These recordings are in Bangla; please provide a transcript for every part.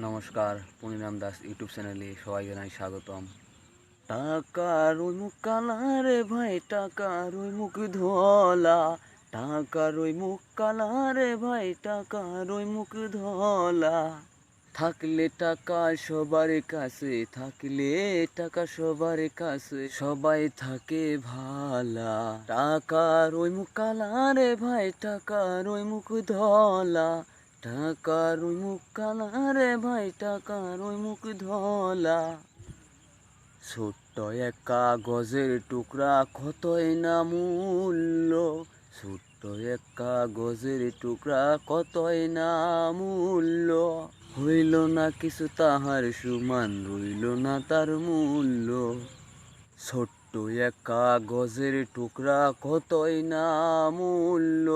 নমস্কার পূর্ণিরাম দাস ইউটিউব চ্যানেলে সবাই জানাই স্বাগতম। টাকার ওই মুখ কালারে ভাই, টাকার ওই মুখ ধলা। টাকার ওই মুখ কালারে ভাই, টাকার ওই মুখ ধলা। থাকলে টাকা সবার কাছে, থাকলে টাকা সবার কাছে, সবাই থাকে ভালা। টাকার ওই মুখ কালারে ভাই, টাকার ওই মুখ ধলা। টাকার ওই মুখ কালারে ভাই, টাকার ওই মুখ ধলা। ছোট্ট এক কাগজের টুকরা কতই না মূল্য? ছোট্ট এক কাগজের টুকরা কতই না মূল্য? হইল না কিছু তাহার সমান, রইল না তার মূল্য। ছোট্ট এক কাগজের টুকরা কতই না মূল্য?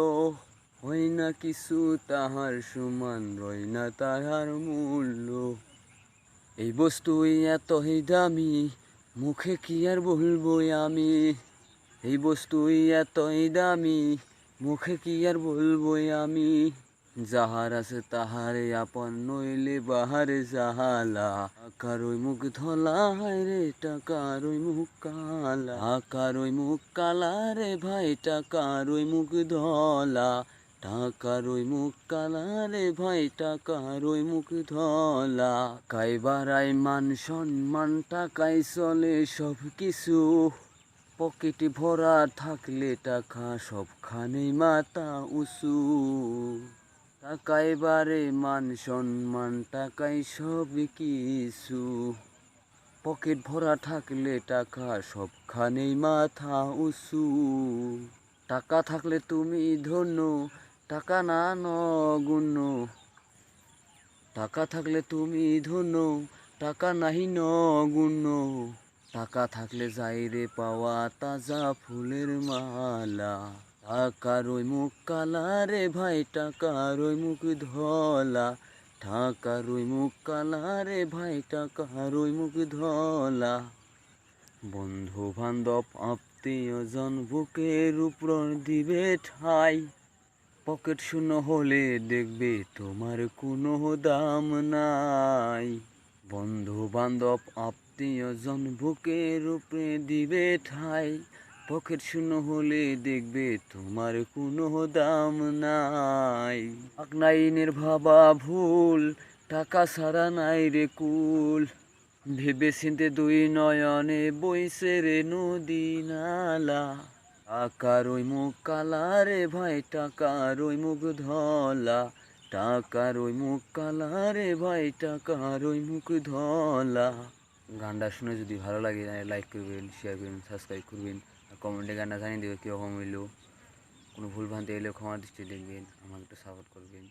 হয় না কিছু, তাহার সমান রয় না তাহার মূল্য। এই বস্তুই এতই দামি, মুখে কি আর বলব আমি? এই বস্তুই এতই দামি, মুখে কি আর বলব আমি? যাহার আছে তাহারে আপন নইলে বাহারে জাহালা। আকার ওই মুখ ধলা রে টাকার ওই মুখ কালা। আকার ওই মুখ কালা রে ভাই টাকার ওই মুখ ধলা। টাকার ওই মুখ কালা রে ভাই টাকার ওই মুখ ধলা। কাই বাড়াই মান সম্মান, টাকাই চলে সব কিছু পকেটে ভরা থাকলে টাকা সবখানেই মাথা উঁচু। টাকাই বারে মান সম্মান, টাকাই সব কিছু পকেট ভরা থাকলে টাকা সবখানেই মাথা উঁচু। টাকা থাকলে তুমি ধন্য টাকা না নগুণ্য। টাকা থাকলে তুমি ধন্য, টাকা নাহি নগুণ্য। টাকা থাকলে যাইরে পাওয়া তাজা ফুলের মালা। টাকার ওই মুখ কালা রে ভাই টাকার ওই মুখ ধলা। টাকার ওই মুখ কালা রে ভাই টাকার ওই মুখ ধলা। বন্ধু বান্ধব আত্মীয় জন বুকের উপর দিবে ঠাই। পকেট শূন্য হলে দেখবে তোমার কোনো দাম নাই। বন্ধু বান্ধব আত্মীয় জন বুকের উপরে দিবে ঠাই। পকেট শূন্য হলে দেখবে তোমার কোনো দাম নাই। আকনাইনের ভাবা ভুল, টাকা ছাড়া নাই রে কুল। ভেবে দুই নয়নে বইছে রে নদী নালা। টাকার ওই মুখ কালা রে ভাই, টাকার ওই মুখ ধলা। টাকার ওই মুখ কালা রে ভাই, টাকার ওই মুখ ধলা। গানটা শুনে যদি ভালো লাগে লাইক করবেন শেয়ার করবেন সাবস্ক্রাইব করবেন। আর কমেন্টে গানটা জানিয়ে দেবে কীরকম হইল। কোনো ভুলভ্রান্তি এলে ক্ষমা দৃষ্টি দেখবেন, আমাকে একটু সাপোর্ট করবেন।